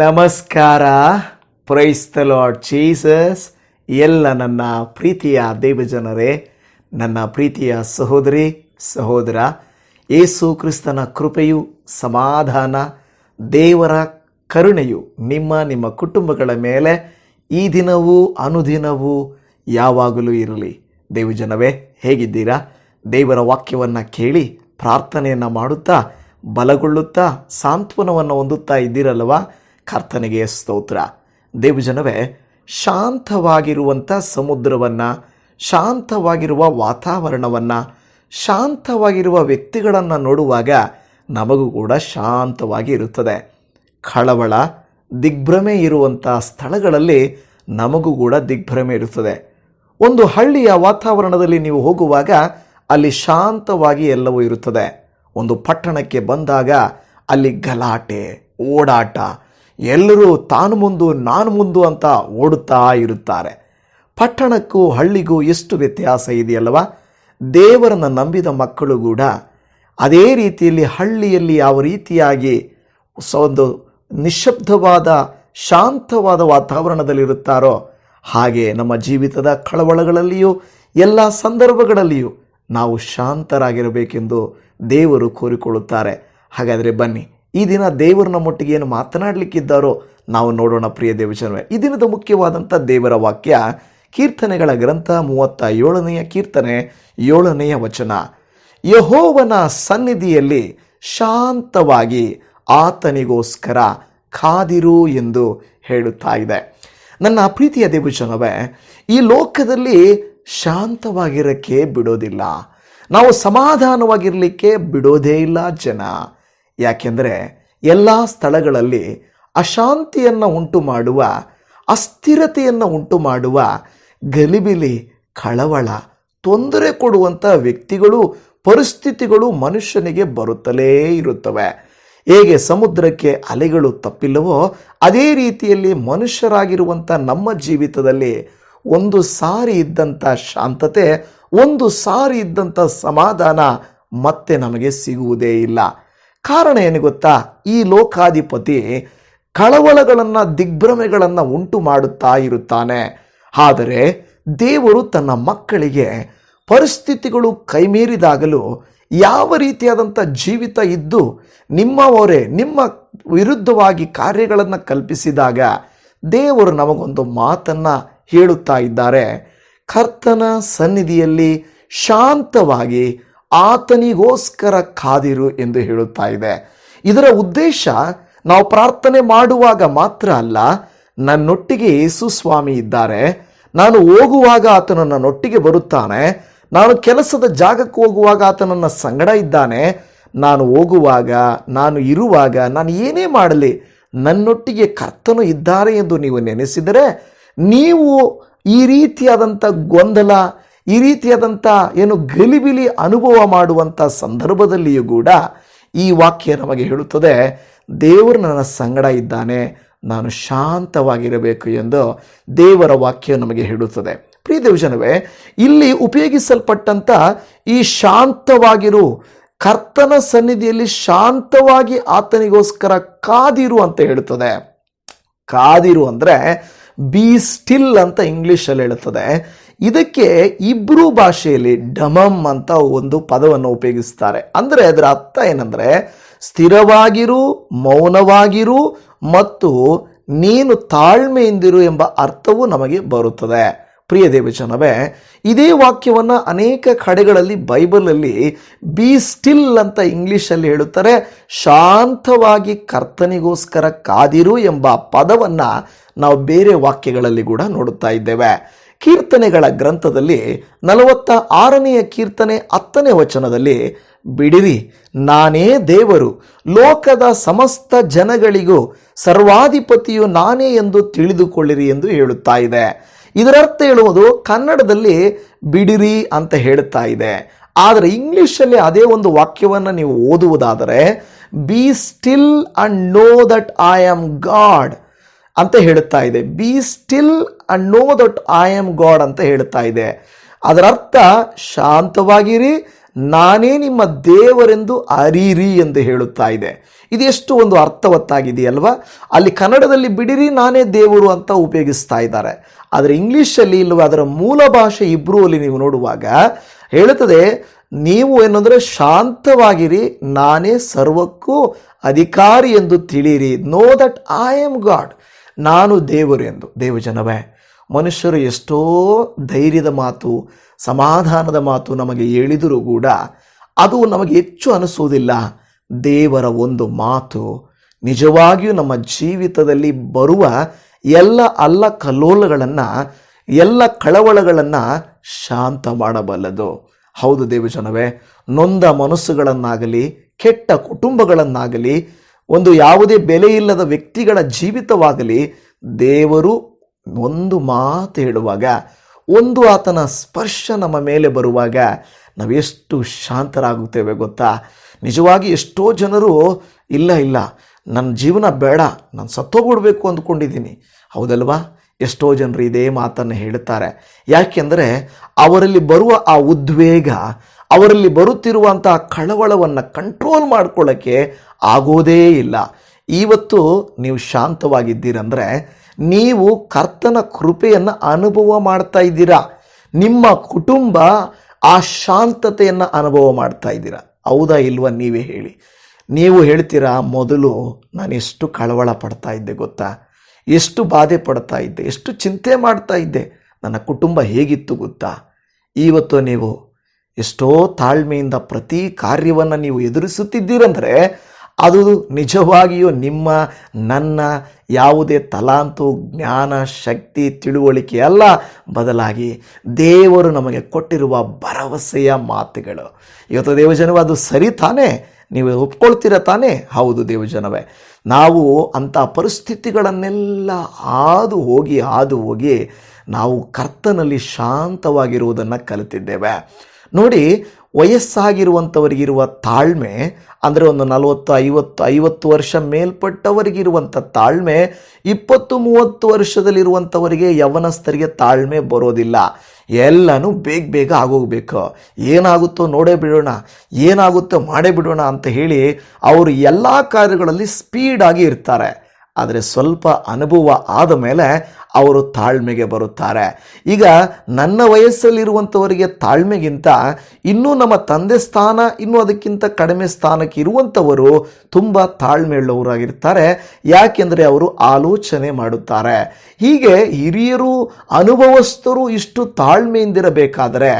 ನಮಸ್ಕಾರ. Price the Lord Jesus ಎಲ್ಲ ನನ್ನ ಪ್ರೀತಿಯ ದೇವಜನರೇ, ನನ್ನ ಪ್ರೀತಿಯ ಸಹೋದರಿ, ಸಹೋದರ ಏಸು ಕ್ರಿಸ್ತನ ಕೃಪೆಯು, ಸಮಾಧಾನ, ದೇವರ ಕರುಣೆಯು ನಿಮ್ಮ ನಿಮ್ಮ ಕುಟುಂಬಗಳ ಮೇಲೆ ಈ ದಿನವೂ, ಅನುದಿನವೂ ಯಾವಾಗಲೂ ಇರಲಿ. ದೇವಜನವೇ, ಹೇಗಿದ್ದೀರಾ? ದೇವರ ವಾಕ್ಯವನ್ನು ಕೇಳಿ, ಪ್ರಾರ್ಥನೆಯನ್ನು ಮಾಡುತ್ತಾ, ಬಲಗೊಳ್ಳುತ್ತಾ, ಸಾಂತ್ವನವನ್ನು ಹೊಂದುತ್ತಾ ಇದ್ದೀರಲ್ವಾ? ಕರ್ತನಿಗೆ ಸ್ತೋತ್ರ. ದೇವಜನವೇ, ಶಾಂತವಾಗಿರುವಂಥ ಸಮುದ್ರವನ್ನು, ಶಾಂತವಾಗಿರುವ ವಾತಾವರಣವನ್ನು, ಶಾಂತವಾಗಿರುವ ವ್ಯಕ್ತಿಗಳನ್ನು ನೋಡುವಾಗ ನಮಗೂ ಕೂಡ ಶಾಂತವಾಗಿ ಇರುತ್ತದೆ. ಕಳವಳ ದಿಗ್ಭ್ರಮೆ ಇರುವಂಥ ಸ್ಥಳಗಳಲ್ಲಿ ನಮಗೂ ಕೂಡ ದಿಗ್ಭ್ರಮೆ ಇರುತ್ತದೆ. ಒಂದು ಹಳ್ಳಿಯ ವಾತಾವರಣದಲ್ಲಿ ನೀವು ಹೋಗುವಾಗ ಅಲ್ಲಿ ಶಾಂತವಾಗಿ ಎಲ್ಲವೂ ಇರುತ್ತದೆ. ಒಂದು ಪಟ್ಟಣಕ್ಕೆ ಬಂದಾಗ ಅಲ್ಲಿ ಗಲಾಟೆ, ಓಡಾಟ ಎಲ್ಲರೂ ತಾನು ಮುಂದು, ನಾನು ಮುಂದು ಅಂತ ಓಡುತ್ತಾ ಇರುತ್ತಾರೆ. ಪಟ್ಟಣಕ್ಕೂ ಹಳ್ಳಿಗೂ ಎಷ್ಟು ವ್ಯತ್ಯಾಸ ಇದೆಯಲ್ವಾ ದೇವರನ್ನು ನಂಬಿದ ಮಕ್ಕಳು ಕೂಡ ಅದೇ ರೀತಿಯಲ್ಲಿ ಹಳ್ಳಿಯಲ್ಲಿ ಯಾವ ರೀತಿಯಾಗಿ ಒಂದು ನಿಶಬ್ದವಾದ ಶಾಂತವಾದ ವಾತಾವರಣದಲ್ಲಿರುತ್ತಾರೋ, ಹಾಗೆ ನಮ್ಮ ಜೀವಿತದ ಕಳವಳಗಳಲ್ಲಿಯೂ, ಎಲ್ಲ ಸಂದರ್ಭಗಳಲ್ಲಿಯೂ ನಾವು ಶಾಂತರಾಗಿರಬೇಕೆಂದು ದೇವರು ಕೋರಿಕೊಳ್ಳುತ್ತಾರೆ. ಹಾಗಾದರೆ ಬನ್ನಿ ಈ ದಿನ ದೇವರು ನಮ್ಮೊಟ್ಟಿಗೆ ಏನು ಮಾತನಾಡಲಿಕ್ಕಿದ್ದಾರೋ ನಾವು ನೋಡೋಣ ಪ್ರಿಯ ದೇವಜನವೇ ಈ ದಿನದ ಮುಖ್ಯವಾದಂಥ ದೇವರ ವಾಕ್ಯ ಕೀರ್ತನೆಗಳ ಗ್ರಂಥ ಮೂವತ್ತ ಏಳನೆಯ ಕೀರ್ತನೆ ಏಳನೆಯ ವಚನ. ಯಹೋವನ ಸನ್ನಿಧಿಯಲ್ಲಿ ಶಾಂತವಾಗಿ ಆತನಿಗೋಸ್ಕರ ಕಾದಿರು ಎಂದು ಹೇಳುತ್ತಾ ಇದೆ. ನನ್ನ ಪ್ರೀತಿಯ ದೇವಜನವೇ ಈ ಲೋಕದಲ್ಲಿ ಶಾಂತವಾಗಿರಕ್ಕೆ ಬಿಡೋದಿಲ್ಲ. ನಾವು ಸಮಾಧಾನವಾಗಿರಲಿಕ್ಕೆ ಬಿಡೋದೇ ಇಲ್ಲ ಜನ. ಯಾಕೆಂದರೆ ಎಲ್ಲ ಸ್ಥಳಗಳಲ್ಲಿ ಅಶಾಂತಿಯನ್ನು ಉಂಟು ಮಾಡುವ ಅಸ್ಥಿರತೆಯನ್ನು ಉಂಟು ಮಾಡುವ ಗಲಿಬಿಲಿ, ಕಳವಳ, ತೊಂದರೆ ಕೊಡುವಂಥ ವ್ಯಕ್ತಿಗಳು, ಪರಿಸ್ಥಿತಿಗಳು ಮನುಷ್ಯನಿಗೆ ಬರುತ್ತಲೇ ಇರುತ್ತವೆ. ಹೇಗೆ ಸಮುದ್ರಕ್ಕೆ ಅಲೆಗಳು ತಪ್ಪಿಲ್ಲವೋ, ಅದೇ ರೀತಿಯಲ್ಲಿ ಮನುಷ್ಯರಾಗಿರುವಂಥ ನಮ್ಮ ಜೀವಿತದಲ್ಲಿ ಒಂದು ಸಾರಿ ಇದ್ದಂಥ ಶಾಂತತೆ, ಒಂದು ಸಾರಿ ಇದ್ದಂಥ ಸಮಾಧಾನ ಮತ್ತೆ ನಮಗೆ ಸಿಗುವುದೇ ಇಲ್ಲ. ಕಾರಣ ಏನು ಗೊತ್ತಾ? ಈ ಲೋಕಾಧಿಪತಿ ಕಳವಳಗಳನ್ನು, ದಿಗ್ಭ್ರಮೆಗಳನ್ನು ಉಂಟು ಮಾಡುತ್ತಾ ಇರುತ್ತಾನೆ. ಆದರೆ ದೇವರು ತನ್ನ ಮಕ್ಕಳಿಗೆ ಪರಿಸ್ಥಿತಿಗಳು ಕೈಮೀರಿದಾಗಲೂ ಯಾವ ರೀತಿಯಾದಂಥ ಜೀವಿತ ಇದ್ದು ನಿಮ್ಮವರೇ ನಿಮ್ಮ ವಿರುದ್ಧವಾಗಿ ಕಾರ್ಯಗಳನ್ನು ಕಲ್ಪಿಸಿದಾಗ ದೇವರು ನಮಗೊಂದು ಮಾತನ್ನು ಹೇಳುತ್ತಾ ಇದ್ದಾರೆ. ಕರ್ತನ ಸನ್ನಿಧಿಯಲ್ಲಿ ಶಾಂತವಾಗಿ ಆತನಿಗೋಸ್ಕರ ಕಾದಿರು ಎಂದು ಹೇಳುತ್ತಾ ಇದೆ. ಇದರ ಉದ್ದೇಶ ನಾವು ಪ್ರಾರ್ಥನೆ ಮಾಡುವಾಗ ಮಾತ್ರ ಅಲ್ಲ, ನನ್ನೊಟ್ಟಿಗೆ ಯೇಸು ಸ್ವಾಮಿ ಇದ್ದಾರೆ. ನಾನು ಹೋಗುವಾಗ ಆತನು ನನ್ನೊಟ್ಟಿಗೆ ಬರುತ್ತಾನೆ. ನಾನು ಕೆಲಸದ ಜಾಗಕ್ಕೆ ಹೋಗುವಾಗ ಆತನನ್ನ ಸಂಗಡ ಇದ್ದಾನೆ. ನಾನು ಹೋಗುವಾಗ, ನಾನು ಇರುವಾಗ, ನಾನು ಏನೇ ಮಾಡಲಿ, ನನ್ನೊಟ್ಟಿಗೆ ಕರ್ತನು ಇದ್ದಾರೆ ಎಂದು ನೀವು ನೆನೆಸಿದರೆ, ನೀವು ಈ ರೀತಿಯಾದಂಥ ಗೊಂದಲ ಈ ರೀತಿಯಾದಂಥ ಏನು ಗಲಿಬಿಲಿ ಅನುಭವ ಮಾಡುವಂಥ ಸಂದರ್ಭದಲ್ಲಿಯೂ ಕೂಡ ಈ ವಾಕ್ಯ ನಮಗೆ ಹೇಳುತ್ತದೆ, ದೇವರು ನನ್ನ ಸಂಗಡ ಇದ್ದಾನೆ, ನಾನು ಶಾಂತವಾಗಿರಬೇಕು ಎಂದು ದೇವರ ವಾಕ್ಯ ನಮಗೆ ಹೇಳುತ್ತದೆ. ಪ್ರಿಯ ದೇವಜನವೇ, ಇಲ್ಲಿ ಉಪಯೋಗಿಸಲ್ಪಟ್ಟಂಥ ಈ ಶಾಂತವಾಗಿರು, ಕರ್ತನ ಸನ್ನಿಧಿಯಲ್ಲಿ ಶಾಂತವಾಗಿ ಆತನಿಗೋಸ್ಕರ ಕಾದಿರು ಅಂತ ಹೇಳುತ್ತದೆ. ಕಾದಿರು ಅಂದರೆ, ಬಿ ಸ್ಟಿಲ್ ಅಂತ ಇಂಗ್ಲೀಷಲ್ಲಿ ಹೇಳುತ್ತದೆ. ಇದಕ್ಕೆ ಇಬ್ರು ಭಾಷೆಯಲ್ಲಿ ಡಮಮ್ ಅಂತ ಒಂದು ಪದವನ್ನು ಉಪಯೋಗಿಸ್ತಾರೆ. ಅಂದರೆ ಅದರ ಅರ್ಥ ಏನಂದರೆ, ಸ್ಥಿರವಾಗಿರು, ಮೌನವಾಗಿರು ಮತ್ತು ನೀನು ತಾಳ್ಮೆಯಿಂದಿರು ಎಂಬ ಅರ್ಥವು ನಮಗೆ ಬರುತ್ತದೆ. ಪ್ರಿಯ ದೇವಜನವೇ, ಇದೇ ವಾಕ್ಯವನ್ನು ಅನೇಕ ಕಡೆಗಳಲ್ಲಿ ಬೈಬಲಲ್ಲಿ ಬಿ ಸ್ಟಿಲ್ ಅಂತ ಇಂಗ್ಲೀಷಲ್ಲಿ ಹೇಳುತ್ತಾರೆ. ಶಾಂತವಾಗಿ ಕರ್ತನಿಗೋಸ್ಕರ ಕಾದಿರು ಎಂಬ ಪದವನ್ನು ನಾವು ಬೇರೆ ವಾಕ್ಯಗಳಲ್ಲಿ ಕೂಡ ನೋಡುತ್ತಾ ಇದ್ದೇವೆ. ಕೀರ್ತನೆಗಳ ಗ್ರಂಥದಲ್ಲಿ ನಲವತ್ತ ಆರನೆಯ ಕೀರ್ತನೆ ಹತ್ತನೇ ವಚನದಲ್ಲಿ, ಬಿಡಿರಿ, ನಾನೇ ದೇವರು, ಲೋಕದ ಸಮಸ್ತ ಜನಗಳಿಗೂ ಸರ್ವಾಧಿಪತಿಯು ನಾನೇ ಎಂದು ತಿಳಿದುಕೊಳ್ಳಿರಿ ಎಂದು ಹೇಳುತ್ತಾ ಇದೆ. ಇದರರ್ಥ ಹೇಳುವುದು, ಕನ್ನಡದಲ್ಲಿ ಬಿಡಿರಿ ಅಂತ ಹೇಳುತ್ತಾ ಇದೆ. ಆದರೆ ಇಂಗ್ಲೀಷಲ್ಲಿ ಅದೇ ಒಂದು ವಾಕ್ಯವನ್ನು ನೀವು ಓದುವುದಾದರೆ be still and know that I am God ಅಂತ ಹೇಳುತ್ತಾ ಇದೆ. Be still and know that I am God ಅಂತ ಹೇಳುತ್ತಾ ಇದೆ. ಅದರ ಅರ್ಥ ಶಾಂತವಾಗಿರಿ. ನಾನೇ ನಿಮ್ಮ ದೇವರೆಂದು ಅರಿರಿ ಎಂದು ಹೇಳುತ್ತಾ ಇದೆ. ಇದು ಎಷ್ಟು ಒಂದು ಅರ್ಥವತ್ತಾಗಿದೆಯಲ್ವಾ? ಅಲ್ಲಿ ಕನ್ನಡದಲ್ಲಿ ಬಿಡಿರಿ, ನಾನೇ ದೇವರು ಅಂತ ಉಪಯೋಗಿಸ್ತಾ ಇದ್ದಾರೆ. ಆದರೆ ಇಂಗ್ಲೀಷಲ್ಲಿ ಇಲ್ಲವ? ಅದರ ಮೂಲ ಭಾಷೆ ಇಬ್ಬರೂ ಅಲ್ಲಿ ನೀವು ನೋಡುವಾಗ ಹೇಳುತ್ತದೆ, ನೀವು ಏನಂದರೆ ಶಾಂತವಾಗಿರಿ, ನಾನೇ ಸರ್ವಕ್ಕೂ ಅಧಿಕಾರಿ ಎಂದು ತಿಳಿಯಿರಿ. Know that I am God ನಾನು ದೇವರು ಎಂದು. ದೇವಜನವೇ ಮನುಷ್ಯರು ಎಷ್ಟೋ ಧೈರ್ಯದ ಮಾತು, ಸಮಾಧಾನದ ಮಾತು ನಮಗೆ ಹೇಳಿದರೂ ಕೂಡ ಅದು ನಮಗೆ ಹೆಚ್ಚು ಅನಿಸುವುದಿಲ್ಲ. ದೇವರ ಒಂದು ಮಾತು ನಿಜವಾಗಿಯೂ ನಮ್ಮ ಜೀವಿತದಲ್ಲಿ ಬರುವ ಎಲ್ಲ ಅಲ್ಲ ಕಲ್ಲೋಲಗಳನ್ನು, ಎಲ್ಲ ಕಳವಳಗಳನ್ನು ಶಾಂತ ಮಾಡಬಲ್ಲದು. ಹೌದು ದೇವಜನವೇ ನೊಂದ ಮನಸ್ಸುಗಳನ್ನಾಗಲಿ, ಕೆಟ್ಟ ಕುಟುಂಬಗಳನ್ನಾಗಲಿ ಒಂದು ಯಾವುದೇ ಬೆಲೆ ಇಲ್ಲದ ವ್ಯಕ್ತಿಗಳ ಜೀವಿತವಾಗಲಿ, ದೇವರು ಒಂದು ಮಾತು ಹೇಳುವಾಗ, ಒಂದು ಆತನ ಸ್ಪರ್ಶ ನಮ್ಮ ಮೇಲೆ ಬರುವಾಗ ನಾವೆಷ್ಟು ಶಾಂತರಾಗುತ್ತೇವೆ ಗೊತ್ತಾ? ನಿಜವಾಗಿ ಎಷ್ಟೋ ಜನರು, ಇಲ್ಲ ಇಲ್ಲ, ನನ್ನ ಜೀವನ ಬೇಡ, ನಾನು ಸತ್ತೋಗ್ಬಿಡ್ಬೇಕು ಅಂದ್ಕೊಂಡಿದ್ದೀನಿ. ಹೌದಲ್ವಾ? ಎಷ್ಟೋ ಜನರು ಇದೇ ಮಾತನ್ನು ಹೇಳುತ್ತಾರೆ. ಯಾಕೆಂದರೆ ಅವರಲ್ಲಿ ಬರುವ ಆ ಉದ್ವೇಗ, ಅವರಲ್ಲಿ ಬರುತ್ತಿರುವಂಥ ಕಳವಳವನ್ನು ಕಂಟ್ರೋಲ್ ಮಾಡ್ಕೊಳ್ಳೋಕ್ಕೆ ಆಗೋದೇ ಇಲ್ಲ. ಇವತ್ತು ನೀವು ಶಾಂತವಾಗಿದ್ದೀರಂದರೆ ನೀವು ಕರ್ತನ ಕೃಪೆಯನ್ನು ಅನುಭವ ಮಾಡ್ತಾ ಇದ್ದೀರಾ. ನಿಮ್ಮ ಕುಟುಂಬ ಆ ಶಾಂತತೆಯನ್ನು ಅನುಭವ ಮಾಡ್ತಾ ಇದ್ದೀರಾ. ಹೌದಾ ಇಲ್ವಾ ನೀವೇ ಹೇಳಿ. ನೀವು ಹೇಳ್ತೀರಾ, ಮೊದಲು ನಾನು ಎಷ್ಟು ಕಳವಳ ಪಡ್ತಾ ಇದ್ದೆ ಗೊತ್ತಾ? ಎಷ್ಟು ಬಾಧೆ ಪಡ್ತಾ ಇದ್ದೆ? ಎಷ್ಟು ಚಿಂತೆ ಮಾಡ್ತಾ ಇದ್ದೆ? ನನ್ನ ಕುಟುಂಬ ಹೇಗಿತ್ತು ಗೊತ್ತಾ? ಇವತ್ತು ನೀವು ಎಷ್ಟೋ ತಾಳ್ಮೆಯಿಂದ ಪ್ರತಿ ಕಾರ್ಯವನ್ನು ನೀವು ಎದುರಿಸುತ್ತಿದ್ದೀರಂದರೆ ಅದು ನಿಜವಾಗಿಯೂ ನಿಮ್ಮ, ನನ್ನ ಯಾವುದೇ ತಲಾಂತು, ಜ್ಞಾನ, ಶಕ್ತಿ, ತಿಳುವಳಿಕೆ ಅಲ್ಲ ಬದಲಾಗಿ ದೇವರು ನಮಗೆ ಕೊಟ್ಟಿರುವ ಭರವಸೆಯ ಮಾತುಗಳು. ಇವತ್ತು ದೇವಜನವ, ಅದು ಸರಿ ತಾನೇ? ನೀವು ಒಪ್ಕೊಳ್ತೀರ ತಾನೇ? ಹೌದು ದೇವಜನವೇ. ನಾವು ಅಂಥ ಪರಿಸ್ಥಿತಿಗಳನ್ನೆಲ್ಲ ಹಾದು ಹೋಗಿ ಹಾದು ಹೋಗಿ ನಾವು ಕರ್ತನಲ್ಲಿ ಶಾಂತವಾಗಿರುವುದನ್ನು ಕಲಿತಿದ್ದೇವೆ. ನೋಡಿ ವಯಸ್ಸಾಗಿರುವಂಥವರಿಗಿರುವ ತಾಳ್ಮೆ, ಅಂದರೆ ಒಂದು ನಲವತ್ತು, ಐವತ್ತು ಐವತ್ತು ವರ್ಷ ಮೇಲ್ಪಟ್ಟವರಿಗಿರುವಂಥ ತಾಳ್ಮೆ, ಇಪ್ಪತ್ತು, ಮೂವತ್ತು ವರ್ಷದಲ್ಲಿರುವಂಥವರಿಗೆ ಯವನಸ್ಥರಿಗೆ ತಾಳ್ಮೆ ಬರೋದಿಲ್ಲ. ಎಲ್ಲನೂ ಬೇಗ ಬೇಗ ಆಗೋಗ್ಬೇಕು. ಏನಾಗುತ್ತೋ ನೋಡೇ ಬಿಡೋಣ, ಏನಾಗುತ್ತೋ ಮಾಡೇ ಬಿಡೋಣ ಅಂತ ಹೇಳಿ ಅವರು ಎಲ್ಲ ಕಾರ್ಯಗಳಲ್ಲಿ ಸ್ಪೀಡಾಗಿ ಇರ್ತಾರೆ. ಆದರೆ ಸ್ವಲ್ಪ ಅನುಭವ ಆದ ಮೇಲೆ ಅವರು ತಾಳ್ಮೆಗೆ ಬರುತ್ತಾರೆ. ಈಗ ನನ್ನ ವಯಸ್ಸಲ್ಲಿರುವಂಥವರಿಗೆ ತಾಳ್ಮೆಗಿಂತ ಇನ್ನೂ ನಮ್ಮ ತಂದೆ ಸ್ಥಾನ, ಇನ್ನೂ ಅದಕ್ಕಿಂತ ಕಡಿಮೆ ಸ್ಥಾನಕ್ಕೆ ಇರುವಂಥವರು ತುಂಬ ತಾಳ್ಮೆಯುಳ್ಳವರಾಗಿರ್ತಾರೆ. ಯಾಕೆಂದರೆ ಅವರು ಆಲೋಚನೆ ಮಾಡುತ್ತಾರೆ. ಹೀಗೆ ಹಿರಿಯರು, ಅನುಭವಸ್ಥರು ಇಷ್ಟು ತಾಳ್ಮೆಯಿಂದಿರಬೇಕಾದರೆ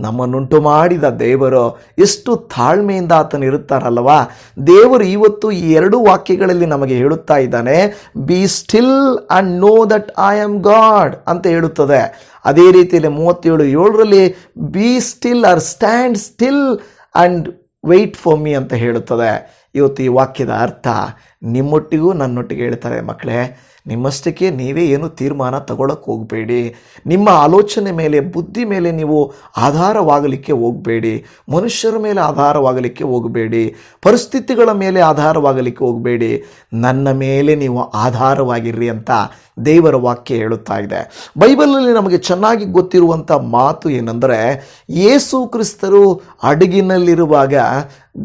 ನಮ್ಮನ್ನುಂಟು ಮಾಡಿದ ದೇವರು ಎಷ್ಟು ತಾಳ್ಮೆಯಿಂದ ಆತನು ಇರುತ್ತಾರಲ್ವಾ ದೇವರು ಇವತ್ತು ಈ ಎರಡು ವಾಕ್ಯಗಳಲ್ಲಿ ನಮಗೆ ಹೇಳುತ್ತಾ ಇದ್ದಾನೆ be still and know that I am God ಅಂತ ಹೇಳುತ್ತದೆ. ಅದೇ ರೀತಿಯಲ್ಲಿ ಮೂವತ್ತೇಳು, ಏಳರಲ್ಲಿ be still or stand still and wait for me ಅಂತ ಹೇಳುತ್ತದೆ. ಇವತ್ತು ಈ ವಾಕ್ಯದ ಅರ್ಥ ನಿಮ್ಮೊಟ್ಟಿಗೂ ನನ್ನೊಟ್ಟಿಗೆ ಹೇಳ್ತಾರೆ ಮಕ್ಕಳೇ ನಿಮ್ಮಷ್ಟಕ್ಕೆ ನೀವೇ ಏನು ತೀರ್ಮಾನ ತಗೊಳಕ್ಕೆ ಹೋಗಬೇಡಿ. ನಿಮ್ಮ ಆಲೋಚನೆ ಮೇಲೆ, ಬುದ್ಧಿ ಮೇಲೆ ನೀವು ಆಧಾರವಾಗಲಿಕ್ಕೆ ಹೋಗಬೇಡಿ. ಮನುಷ್ಯರ ಮೇಲೆ ಆಧಾರವಾಗಲಿಕ್ಕೆ ಹೋಗಬೇಡಿ. ಪರಿಸ್ಥಿತಿಗಳ ಮೇಲೆ ಆಧಾರವಾಗಲಿಕ್ಕೆ ಹೋಗಬೇಡಿ. ನನ್ನ ಮೇಲೆ ನೀವು ಆಧಾರವಾಗಿರ್ರಿ ಅಂತ ದೇವರ ವಾಕ್ಯ ಹೇಳುತ್ತಾ ಇದೆ. ಬೈಬಲಲ್ಲಿ ನಮಗೆ ಚೆನ್ನಾಗಿ ಗೊತ್ತಿರುವಂಥ ಮಾತು ಏನಂದರೆ, ಯೇಸು ಕ್ರಿಸ್ತರು ಅಡಗಿನಲ್ಲಿರುವಾಗ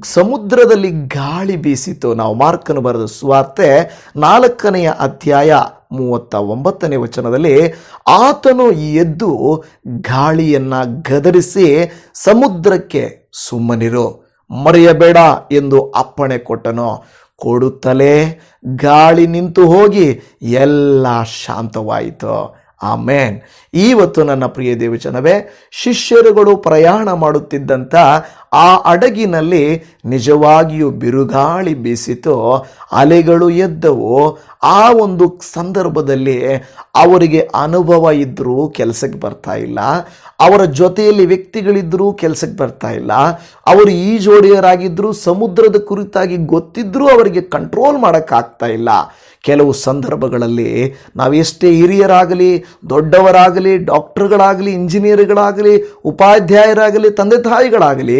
ಸಮುದ್ರದಲ್ಲಿ ಗಾಳಿ ಬೀಸಿತು. ನಾವು ಮಾರ್ಕನು ಬರೆದ ಸುವಾರ್ತೆ ನಾಲ್ಕನೆಯ ಅಧ್ಯಾಯ ಮೂವತ್ತ ಒಂಬತ್ತನೇ ವಚನದಲ್ಲಿ, ಆತನು ಎದ್ದು ಗಾಳಿಯನ್ನು ಗದರಿಸಿ ಸಮುದ್ರಕ್ಕೆ, ಸುಮ್ಮನಿರು, ಮರೆಯಬೇಡ ಎಂದು ಅಪ್ಪಣೆ ಕೊಟ್ಟನು. ಕೊಡುತ್ತಲೇ ಗಾಳಿ ನಿಂತು ಹೋಗಿ ಎಲ್ಲ ಶಾಂತವಾಯಿತು. ಆಮೇನ್. ಇವತ್ತು ನನ್ನ ಪ್ರಿಯ ದೇವಚನವೇ, ಶಿಷ್ಯರುಗಳು ಪ್ರಯಾಣ ಮಾಡುತ್ತಿದ್ದಂಥ ಆ ಹಡಗಿನಲ್ಲಿ ನಿಜವಾಗಿಯೂ ಬಿರುಗಾಳಿ ಬೀಸಿತು, ಅಲೆಗಳು ಎದ್ದವು. ಆ ಒಂದು ಸಂದರ್ಭದಲ್ಲಿ ಅವರಿಗೆ ಅನುಭವ ಇದ್ದರೂ ಕೆಲಸಕ್ಕೆ ಬರ್ತಾ ಇಲ್ಲ. ಅವರ ಜೊತೆಯಲ್ಲಿ ವ್ಯಕ್ತಿಗಳಿದ್ದರೂ ಕೆಲಸಕ್ಕೆ ಬರ್ತಾ ಇಲ್ಲ. ಅವರು ಈಜೋಡಿಯರಾಗಿದ್ದರೂ ಸಮುದ್ರದ ಕುರಿತಾಗಿ ಗೊತ್ತಿದ್ದರೂ ಅವರಿಗೆ ಕಂಟ್ರೋಲ್ ಮಾಡೋಕ್ಕಾಗ್ತಾ ಇಲ್ಲ. ಕೆಲವು ಸಂದರ್ಭಗಳಲ್ಲಿ ನಾವು ಎಷ್ಟೇ ಹಿರಿಯರಾಗಲಿ, ದೊಡ್ಡವರಾಗಲಿ, ಡಾಕ್ಟರ್ಗಳಾಗಲಿ ಇಂಜಿನಿಯರ್ಗಳಾಗಲಿ ಉಪಾಧ್ಯಾಯರಾಗಲಿ, ತಂದೆ ತಾಯಿಗಳಾಗಲಿ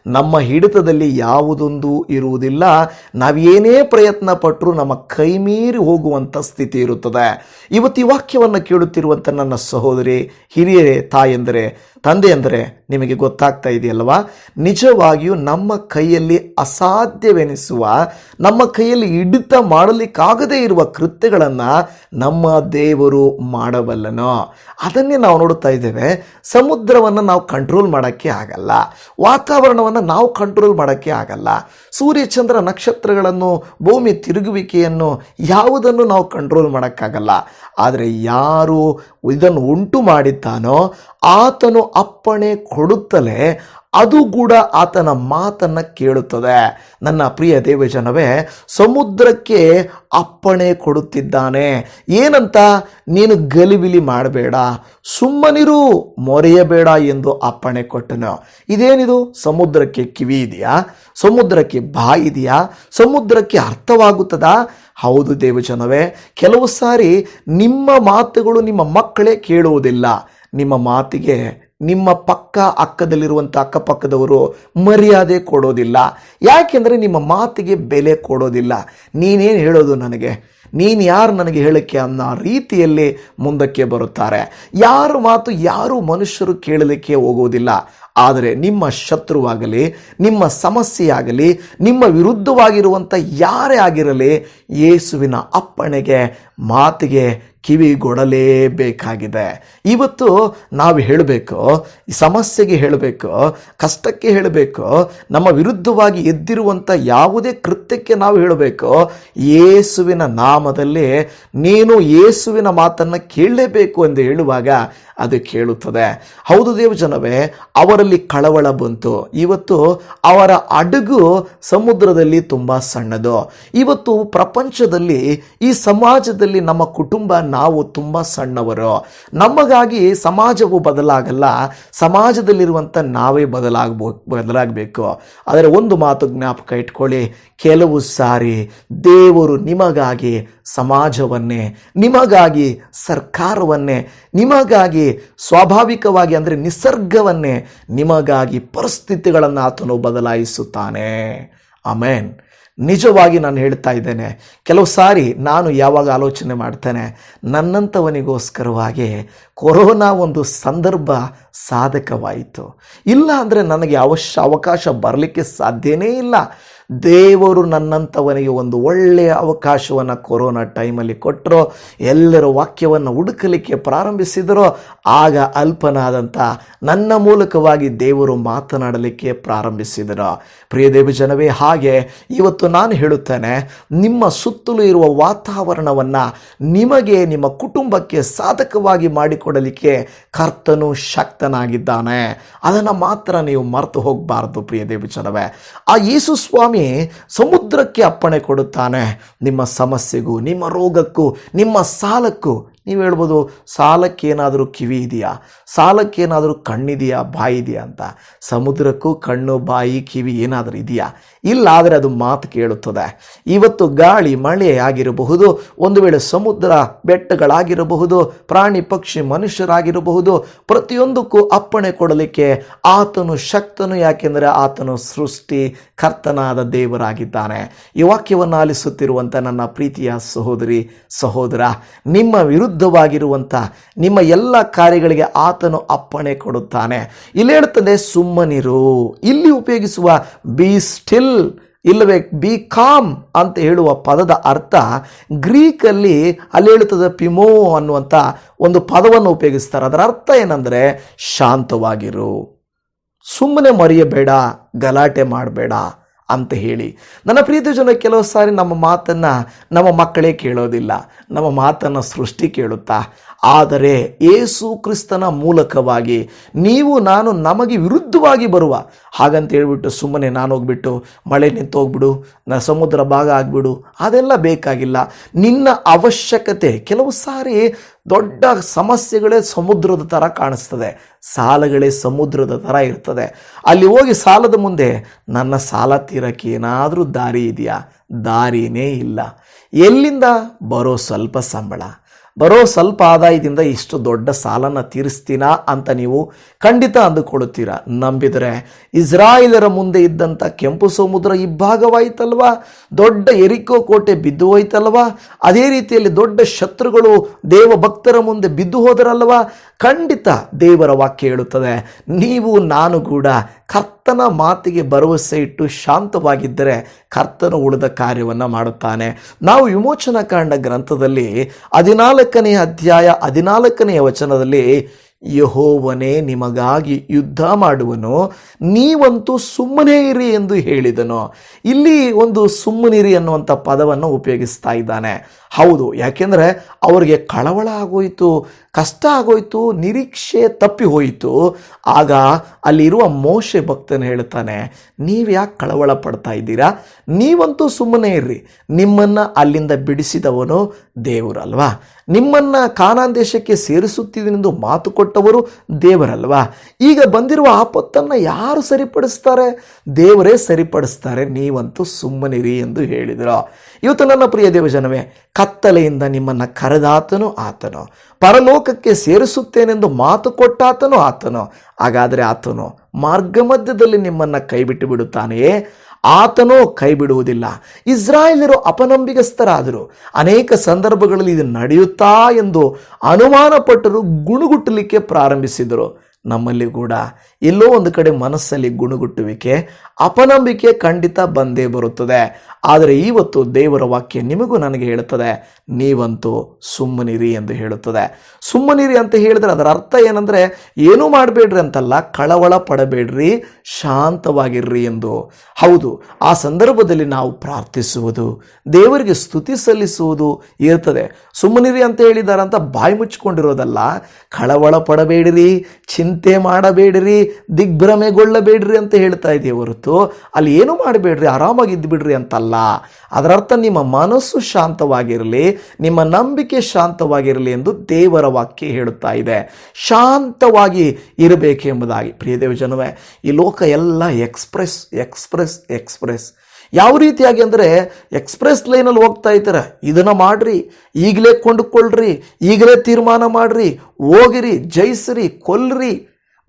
ನಮ್ಮ ಹಿಡಿತದಲ್ಲಿ ಯಾವುದೊಂದು ಇರುವುದಿಲ್ಲ. ನಾವೇನೇ ಪ್ರಯತ್ನ ಪಟ್ಟರೂ ನಮ್ಮ ಕೈ ಮೀರಿ ಹೋಗುವಂಥ ಸ್ಥಿತಿ ಇರುತ್ತದೆ. ಇವತ್ತು ಈ ವಾಕ್ಯವನ್ನು ಕೇಳುತ್ತಿರುವಂಥ ನನ್ನ ಸಹೋದರಿ, ಹಿರಿಯರೇ, ತಾಯಂದರೆ ತಂದೆ ಅಂದರೆ ನಿಮಗೆ ಗೊತ್ತಾಗ್ತಾ ಇದೆಯಲ್ವಾ? ನಿಜವಾಗಿಯೂ ನಮ್ಮ ಕೈಯಲ್ಲಿ ಅಸಾಧ್ಯವೆನಿಸುವ, ನಮ್ಮ ಕೈಯಲ್ಲಿ ಹಿಡಿತ ಮಾಡಲಿಕ್ಕಾಗದೇ ಇರುವ ಕೃತ್ಯಗಳನ್ನು ನಮ್ಮ ದೇವರು ಮಾಡಬಲ್ಲನೋ? ಅದನ್ನೇ ನಾವು ನೋಡುತ್ತಾ ಇದ್ದೇವೆ. ಸಮುದ್ರವನ್ನು ನಾವು ಕಂಟ್ರೋಲ್ ಮಾಡೋಕ್ಕೆ ಆಗಲ್ಲ. ವಾತಾವರಣವನ್ನು ನಾವು ಕಂಟ್ರೋಲ್ ಮಾಡೋಕ್ಕೆ ಆಗಲ್ಲ. ಸೂರ್ಯ ಚಂದ್ರ ನಕ್ಷತ್ರಗಳನ್ನು ಭೂಮಿ ತಿರುಗುವಿಕೆಯನ್ನು ಯಾವುದನ್ನು ನಾವು ಕಂಟ್ರೋಲ್ ಮಾಡೋಕ್ಕಾಗಲ್ಲ. ಆದರೆ ಯಾರು ಇದನ್ನು ಉಂಟು ಮಾಡಿದ್ದಾನೋ ಆತನು ಅಪ್ಪಣೆ ಕೊಡುತ್ತಲೇ ಅದು ಕೂಡ ಆತನ ಮಾತನ್ನು ಕೇಳುತ್ತದೆ. ನನ್ನ ಪ್ರಿಯ ದೇವಜನವೇ, ಸಮುದ್ರಕ್ಕೆ ಅಪ್ಪಣೆ ಕೊಡುತ್ತಿದ್ದಾನೆ. ಏನಂತ? ನೀನು ಗಲಿಬಿಲಿ ಮಾಡಬೇಡ. ಸುಮ್ಮನಿರು, ಮೊರೆಯಬೇಡ ಎಂದು ಅಪ್ಪಣೆ ಕೊಟ್ಟನು. ಇದೇನಿದು? ಸಮುದ್ರಕ್ಕೆ ಕಿವಿ ಇದೆಯಾ? ಸಮುದ್ರಕ್ಕೆ ಬಾಯಿ ಇದೆಯಾ? ಸಮುದ್ರಕ್ಕೆ ಅರ್ಥವಾಗುತ್ತದಾ? ಹೌದು ದೇವಜನವೇ, ಕೆಲವು ಸಾರಿ ನಿಮ್ಮ ಮಾತುಗಳು ನಿಮ್ಮ ಮಕ್ಕಳೇ ಕೇಳುವುದಿಲ್ಲ. ನಿಮ್ಮ ಮಾತಿಗೆ ನಿಮ್ಮ ಪಕ್ಕ ಅಕ್ಕದಲ್ಲಿರುವಂಥ ಅಕ್ಕಪಕ್ಕದವರು ಮರ್ಯಾದೆ ಕೊಡೋದಿಲ್ಲ. ಯಾಕೆಂದರೆ ನಿಮ್ಮ ಮಾತಿಗೆ ಬೆಲೆ ಕೊಡೋದಿಲ್ಲ. ನೀನೇನು ಹೇಳೋದು ನನಗೆ? ನೀನು ಯಾರು ನನಗೆ ಹೇಳಕ್ಕೆ ಅನ್ನೋ ರೀತಿಯಲ್ಲಿ ಮುಂದಕ್ಕೆ ಬರುತ್ತಾರೆ. ಯಾರು ಮಾತು ಯಾರು ಮನುಷ್ಯರು ಕೇಳಲಿಕ್ಕೆ ಹೋಗುವುದಿಲ್ಲ. ಆದರೆ ನಿಮ್ಮ ಶತ್ರುವಾಗಲಿ, ನಿಮ್ಮ ಸಮಸ್ಯೆಯಾಗಲಿ, ನಿಮ್ಮ ವಿರುದ್ಧವಾಗಿರುವಂಥ ಯಾರೇ ಆಗಿರಲಿ, ಯೇಸುವಿನ ಅಪ್ಪಣೆಗೆ, ಮಾತಿಗೆ ಕಿವಿಗೊಡಲೇಬೇಕಾಗಿದೆ ಇವತ್ತು ನಾವು ಹೇಳಬೇಕು ಸಮಸ್ಯೆಗೆ ಹೇಳಬೇಕು, ಕಷ್ಟಕ್ಕೆ ಹೇಳಬೇಕು, ನಮ್ಮ ವಿರುದ್ಧವಾಗಿ ಎದ್ದಿರುವಂಥ ಯಾವುದೇ ಕೃತ್ಯಕ್ಕೆ ನಾವು ಹೇಳಬೇಕು ಯೇಸುವಿನ ನಾಮದಲ್ಲಿ ನೀನು ಯೇಸುವಿನ ಮಾತನ್ನು ಕೇಳಲೇಬೇಕು ಎಂದು ಹೇಳುವಾಗ ಅದು ಕೇಳುತ್ತದೆ. ಹೌದು ದೇವಜನವೇ ಅವರಲ್ಲಿ ಕಳವಳ ಬಂತು. ಇವತ್ತು ಅವರ ಅಡುಗು ಸಮುದ್ರದಲ್ಲಿ ತುಂಬ ಸಣ್ಣದು. ಇವತ್ತು ಪ್ರಪಂಚದಲ್ಲಿ, ಈ ಸಮಾಜದಲ್ಲಿ ನಮ್ಮ ಕುಟುಂಬ ನಾವು ತುಂಬ ಸಣ್ಣವರು. ನಮಗಾಗಿ ಸಮಾಜವು ಬದಲಾಗಲ್ಲ. ಸಮಾಜದಲ್ಲಿರುವಂಥ ನಾವೇ ಬದಲಾಗಬೋ, ಬದಲಾಗಬೇಕು. ಆದರೆ ಒಂದು ಮಾತು ಜ್ಞಾಪಕ ಇಟ್ಕೊಳ್ಳಿ. ಕೆಲವು ಸಾರಿ ದೇವರು ನಿಮಗಾಗಿ ಸಮಾಜವನ್ನೇ, ನಿಮಗಾಗಿ ಸರ್ಕಾರವನ್ನೇ, ನಿಮಗಾಗಿ ಸ್ವಾಭಾವಿಕವಾಗಿ ಅಂದರೆ ನಿಸರ್ಗವನ್ನೇ, ನಿಮಗಾಗಿ ಪರಿಸ್ಥಿತಿಗಳನ್ನು ಆತನು ಬದಲಾಯಿಸುತ್ತಾನೆ. ಆಮೇನ್. ನಿಜವಾಗಿ ನಾನು ಹೇಳ್ತಾ ಇದ್ದೇನೆ, ಕೆಲವು ಸಾರಿ ನಾನು ಯಾವಾಗ ಆಲೋಚನೆ ಮಾಡ್ತೇನೆ, ನನ್ನಂಥವನಿಗೋಸ್ಕರವಾಗಿ ಕೊರೋನಾ ಒಂದು ಸಂದರ್ಭ ಸಾಧಕವಾಯಿತು. ಇಲ್ಲ ಅಂದರೆ ನನಗೆ ಅವಶ್ಯ ಅವಕಾಶ ಬರಲಿಕ್ಕೆ ಸಾಧ್ಯನೇ ಇಲ್ಲ. ದೇವರು ನನ್ನಂಥವನಿಗೆ ಒಂದು ಒಳ್ಳೆಯ ಅವಕಾಶವನ್ನು ಕೊರೋನಾ ಟೈಮಲ್ಲಿ ಕೊಟ್ಟರು ಎಲ್ಲರ ವಾಕ್ಯವನ್ನು ಹುಡುಕಲಿಕ್ಕೆ ಪ್ರಾರಂಭಿಸಿದರೋ, ಆಗ ಅಲ್ಪನಾದಂಥ ನನ್ನ ಮೂಲಕವಾಗಿ ದೇವರು ಮಾತನಾಡಲಿಕ್ಕೆ ಪ್ರಾರಂಭಿಸಿದರು. ಪ್ರಿಯ ದೇವಜನವೇ ಹಾಗೆ ಇವತ್ತು ನಾನು ಹೇಳುತ್ತೇನೆ, ನಿಮ್ಮ ಸುತ್ತಲೂ ಇರುವ ವಾತಾವರಣವನ್ನು ನಿಮಗೆ ನಿಮ್ಮ ಕುಟುಂಬಕ್ಕೆ ಸಾಧಕವಾಗಿ ಮಾಡಿಕೊಡಲಿಕ್ಕೆ ಕರ್ತನು ಶಕ್ತನಾಗಿದ್ದಾನೆ. ಅದನ್ನು ಮಾತ್ರ ನೀವು ಮರೆತು ಹೋಗಬಾರ್ದು ಪ್ರಿಯ ದೇವಿ ಜನವೇ. ಆ ಯೇಸು ಸ್ವಾಮಿ ಸಮುದ್ರಕ್ಕೆ ಅಪ್ಪಣೆ ಕೊಡುತ್ತಾನೆ. ನಿಮ್ಮ ಸಮಸ್ಯೆಗೂ ನಿಮ್ಮ ರೋಗಕ್ಕೂ ನಿಮ್ಮ ಸಾಲಕ್ಕೂ ನೀವು ಹೇಳ್ಬೋದು, ಸಾಲಕ್ಕೇನಾದರೂ ಕಿವಿ ಇದೆಯಾ? ಸಾಲಕ್ಕೇನಾದರೂ ಕಣ್ಣಿದೆಯಾ, ಬಾಯಿ ಇದೆಯಾ ಅಂತ? ಸಮುದ್ರಕ್ಕೂ ಕಣ್ಣು, ಬಾಯಿ, ಕಿವಿ ಏನಾದರೂ ಇದೆಯಾ? ಇಲ್ಲ ಆದರೆ ಅದು ಮಾತು ಕೇಳುತ್ತದೆ. ಇವತ್ತು ಗಾಳಿ ಮಳೆ ಆಗಿರಬಹುದು, ಒಂದು ವೇಳೆ ಸಮುದ್ರ ಬೆಟ್ಟಗಳಾಗಿರಬಹುದು, ಪ್ರಾಣಿ, ಪಕ್ಷಿ, ಮನುಷ್ಯರಾಗಿರಬಹುದು, ಪ್ರತಿಯೊಂದಕ್ಕೂ ಅಪ್ಪಣೆ ಕೊಡಲಿಕ್ಕೆ ಆತನು ಶಕ್ತನು, ಯಾಕೆಂದರೆ ಆತನು ಸೃಷ್ಟಿ, ಕರ್ತನಾದ ದೇವರಾಗಿದ್ದಾನೆ. ಈ ವಾಕ್ಯವನ್ನು ಆಲಿಸುತ್ತಿರುವಂಥ ನನ್ನ ಪ್ರೀತಿಯ ಸಹೋದರಿ, ಸಹೋದರ, ನಿಮ್ಮ ವಿರುದ್ಧವಾಗಿರುವಂಥ ನಿಮ್ಮ ಎಲ್ಲ ಕಾರ್ಯಗಳಿಗೆ ಆತನು ಅಪ್ಪಣೆ ಕೊಡುತ್ತಾನೆ. ಇಲ್ಲಿ ಹೇಳುತ್ತದೆ, ಸುಮ್ಮನಿರು. ಇಲ್ಲಿ ಉಪಯೋಗಿಸುವ ಬಿ ಸ್ಟಿಲ್ ಇಲ್ಲವೇ ಬಿ ಕಾಮ್ ಅಂತ ಹೇಳುವ ಪದದ ಅರ್ಥ ಗ್ರೀಕಲ್ಲಿ ಅಲ್ಲಿ ಹೇಳುತ್ತದೆ ಪಿಮೋ ಅನ್ನುವಂಥ ಒಂದು ಪದವನ್ನು ಉಪಯೋಗಿಸ್ತಾರೆ. ಅದರ ಅರ್ಥ ಏನಂದರೆ ಶಾಂತವಾಗಿರು. ಸುಮ್ಮನೆ ಮರೆಯಬೇಡ, ಗಲಾಟೆ ಮಾಡಬೇಡ. ಅಂತ ಹೇಳಿ. ನನ್ನ ಪ್ರೀತಿ ಜನ ಕೆಲವು ಸಾರಿ ನಮ್ಮ ಮಾತನ್ನು ನಮ್ಮ ಮಕ್ಕಳೇ ಕೇಳೋದಿಲ್ಲ. ನಮ್ಮ ಮಾತನ್ನು ಸೃಷ್ಟಿ ಕೇಳುತ್ತಾ ಆದರೆ ಏಸು ಕ್ರಿಸ್ತನ ಮೂಲಕವಾಗಿ ನೀವು, ನಾನು ನಮಗೆ ವಿರುದ್ಧವಾಗಿ ಬರುವ. ಹಾಗಂತ ಹೇಳ್ಬಿಟ್ಟು ಸುಮ್ಮನೆ ನಾನು ಹೋಗ್ಬಿಟ್ಟು, ಮಳೆ ನಿಂತು ಹೋಗ್ಬಿಡು, ನ ಸಮುದ್ರ ಭಾಗ ಆಗ್ಬಿಡು, ಅದೆಲ್ಲ ಬೇಕಾಗಿಲ್ಲ. ನಿನ್ನ ಅವಶ್ಯಕತೆ, ಕೆಲವು ಸಾರಿ ದೊಡ್ಡ ಸಮಸ್ಯೆಗಳೇ ಸಮುದ್ರದ ಥರ ಕಾಣಿಸ್ತದೆ. ಸಾಲಗಳೇ ಸಮುದ್ರದ ಥರ ಇರ್ತದೆ. ಅಲ್ಲಿ ಹೋಗಿ ಸಾಲದ ಮುಂದೆ, ನನ್ನ ಸಾಲ ತೀರಕ್ಕೆ ಏನಾದರೂ ದಾರಿ ಇದೆಯಾ? ದಾರಿನೇ ಇಲ್ಲ. ಎಲ್ಲಿಂದ? ಬರೋ ಸ್ವಲ್ಪ ಸಂಬಳ. ಬರೋ ಸ್ವಲ್ಪ ಆದಾಯದಿಂದ ಇಷ್ಟು ದೊಡ್ಡ ಸಾಲನ ತೀರಿಸ್ತೀನಾ ಅಂತ ನೀವು ಖಂಡಿತ ಅಂದುಕೊಳ್ಳುತ್ತೀರಾ? ನಂಬಿದರೆ ಇಸ್ರಾಯೇಲರ ಮುಂದೆ ಇದ್ದಂಥ ಕೆಂಪು ಸಮುದ್ರ ಇಬ್ಬಾಗವಾಯಿತಲ್ವಾ ದೊಡ್ಡ ಎರಿಕೋ ಕೋಟೆ ಬಿದ್ದು ಹೋಯ್ತಲ್ವಾ? ಅದೇ ರೀತಿಯಲ್ಲಿ ದೊಡ್ಡ ಶತ್ರುಗಳು ದೇವ ಭಕ್ತರ ಮುಂದೆ ಬಿದ್ದು ಹೋದರಲ್ವಾ? ಖಂಡಿತ ದೇವರ ವಾಕ್ಯ ಹೇಳುತ್ತದೆ, ನೀವು, ನಾನು ಕೂಡ ಕರ್ತನ ಮಾತಿಗೆ ಭರವಸೆ ಇಟ್ಟು ಶಾಂತವಾಗಿದ್ದರೆ ಕರ್ತನ ಉಳಿದ ಕಾರ್ಯವನ್ನು ಮಾಡುತ್ತಾನೆ. ನಾವು ವಿಮೋಚನಾ ಕಾಂಡ ಗ್ರಂಥದಲ್ಲಿ ಹದಿನಾಲ್ಕನೆಯ ಅಧ್ಯಾಯ ಹದಿನಾಲ್ಕನೆಯ ವಚನದಲ್ಲಿ ಯಹೋವನೇ ನಿಮಗಾಗಿ ಯುದ್ಧ ಮಾಡುವನು, ನೀವಂತೂ ಸುಮ್ಮನೆ ಇರಿ ಎಂದು ಹೇಳಿದನು. ಇಲ್ಲಿ ಒಂದು ಸುಮ್ಮನಿರಿ ಅನ್ನುವಂಥ ಪದವನ್ನು ಉಪಯೋಗಿಸ್ತಾ ಇದ್ದಾನೆ. ಹೌದು, ಯಾಕೆಂದರೆ ಅವರಿಗೆ ಕಳವಳ ಆಗೋಯಿತು. ಕಷ್ಟ ಆಗೋಯ್ತು, ನಿರೀಕ್ಷೆ ತಪ್ಪಿ ಹೋಯಿತು. ಆಗ ಅಲ್ಲಿರುವ ಮೋಶೆ ಭಕ್ತನು ಹೇಳ್ತಾನೆ ನೀವು ಯಾಕೆ ಕಳವಳ ಪಡ್ತಾ ಇದ್ದೀರಾ? ನೀವಂತೂ ಸುಮ್ಮನೆ ಇರ್ರಿ. ನಿಮ್ಮನ್ನು ಅಲ್ಲಿಂದ ಬಿಡಿಸಿದವನು ದೇವರಲ್ವಾ? ನಿಮ್ಮನ್ನು ಕಾನಾನ್ ದೇಶಕ್ಕೆ ಸೇರಿಸುತ್ತಿದ್ದನೆಂದು ಮಾತು ಕೊಟ್ಟವರು ದೇವರಲ್ವಾ? ಈಗ ಬಂದಿರುವ ಆಪತ್ತನ್ನು ಯಾರು ಸರಿಪಡಿಸ್ತಾರೆ? ದೇವರೇ ಸರಿಪಡಿಸ್ತಾರೆ. ನೀವಂತೂ ಸುಮ್ಮನಿರಿ ಎಂದು ಹೇಳಿದರು. ಇವತ್ತು ನನ್ನ ಪ್ರಿಯ ದೇವಜನವೇ, ಕತ್ತಲೆಯಿಂದ ನಿಮ್ಮನ್ನು ಕರೆದಾತನು ಆತನು. ಪರಲೋಕಕ್ಕೆ ಸೇರಿಸುತ್ತೇನೆಂದು ಮಾತು ಕೊಟ್ಟಾತನು ಆತನು? ಹಾಗಾದರೆ ಆತನು ಮಾರ್ಗ ಮಧ್ಯದಲ್ಲಿ ನಿಮ್ಮನ್ನು ಕೈಬಿಟ್ಟು ಬಿಡುತ್ತಾನೆಯೇ? ಆತನೋ ಕೈ ಬಿಡುವುದಿಲ್ಲ ಇಸ್ರಾಯೇಲರು ಅಪನಂಬಿಗಸ್ಥರಾದರು. ಅನೇಕ ಸಂದರ್ಭಗಳಲ್ಲಿ ಇದು ನಡೆಯುತ್ತಾ ಎಂದು ಅನುಮಾನಪಟ್ಟರು ಗುಣುಗುಟ್ಟಲಿಕ್ಕೆ ಪ್ರಾರಂಭಿಸಿದರು. ನಮ್ಮಲ್ಲಿ ಕೂಡ ಎಲ್ಲೋ ಒಂದು ಕಡೆ ಮನಸ್ಸಲ್ಲಿ ಗುಣುಗುಟ್ಟುವಿಕೆ, ಅಪನಂಬಿಕೆ ಖಂಡಿತ ಬಂದೇ ಬರುತ್ತದೆ. ಆದರೆ ಇವತ್ತು ದೇವರ ವಾಕ್ಯ ನಿಮಗೂ ನನಗೆ ಹೇಳುತ್ತದೆ, ನೀವಂತೂ ಸುಮ್ಮನಿರಿ ಎಂದು ಹೇಳುತ್ತದೆ. ಸುಮ್ಮನಿರಿ ಅಂತ ಹೇಳಿದ್ರೆ ಅದರ ಅರ್ಥ ಏನಂದರೆ, ಏನೂ ಮಾಡಬೇಡ್ರಿ ಅಂತಲ್ಲ, ಕಳವಳ ಪಡಬೇಡ್ರಿ, ಶಾಂತವಾಗಿರ್ರಿ ಎಂದು. ಹೌದು, ಆ ಸಂದರ್ಭದಲ್ಲಿ ನಾವು ಪ್ರಾರ್ಥಿಸುವುದು, ದೇವರಿಗೆ ಸ್ತುತಿ ಸಲ್ಲಿಸುವುದು ಇರ್ತದೆ ಸುಮ್ಮನಿರಿ ಅಂತ ಹೇಳಿದಾರಂತ ಬಾಯಿ ಮುಚ್ಚಿಕೊಂಡಿರೋದಲ್ಲ, ಕಳವಳ ಪಡಬೇಡಿರಿ, ಚಿಂತೆ ಮಾಡಬೇಡಿರಿ ದಿಗ್ಭ್ರಮೆಗೊಳ್ಳಬೇಡ್ರಿ ಅಂತ ಹೇಳ್ತಾ ಇದೆಯೇ ಹೊರತು, ಅಲ್ಲಿ ಏನು ಮಾಡಬೇಡ್ರಿ? ಆರಾಮಾಗಿ ಬಿಡ್ರಿ ಅಂತಲ್ಲ. ಅದರರ್ಥ ನಿಮ್ಮ ಮನಸ್ಸು ಶಾಂತವಾಗಿರಲಿ, ನಿಮ್ಮ ನಂಬಿಕೆ ಶಾಂತವಾಗಿರಲಿ ಎಂದು ದೇವರ ವಾಕ್ಯ ಹೇಳುತ್ತಾ ಇದೆ. ಶಾಂತವಾಗಿ ಇರಬೇಕೆಂಬುದಾಗಿ. ಪ್ರಿಯದೇವ ಜನವೇ ಈ ಲೋಕ ಎಲ್ಲ ಎಕ್ಸ್ಪ್ರೆಸ್ ಎಕ್ಸ್ಪ್ರೆಸ್ ಎಕ್ಸ್ಪ್ರೆಸ್. ಯಾವ ರೀತಿಯಾಗಿ ಅಂದರೆ, ಎಕ್ಸ್ಪ್ರೆಸ್ ಲೈನಲ್ಲಿ ಹೋಗ್ತಾ ಇದ್ದಾರೆ, ಇದನ್ನು ಮಾಡ್ರಿ, ಈಗಲೇ ಕೊಂಡುಕೊಳ್ಳ್ರಿ ಈಗಲೇ ತೀರ್ಮಾನ ಮಾಡ್ರಿ, ಹೋಗಿರಿ, ಜಯಿಸ್ರಿ, ಕೊಲ್ರಿ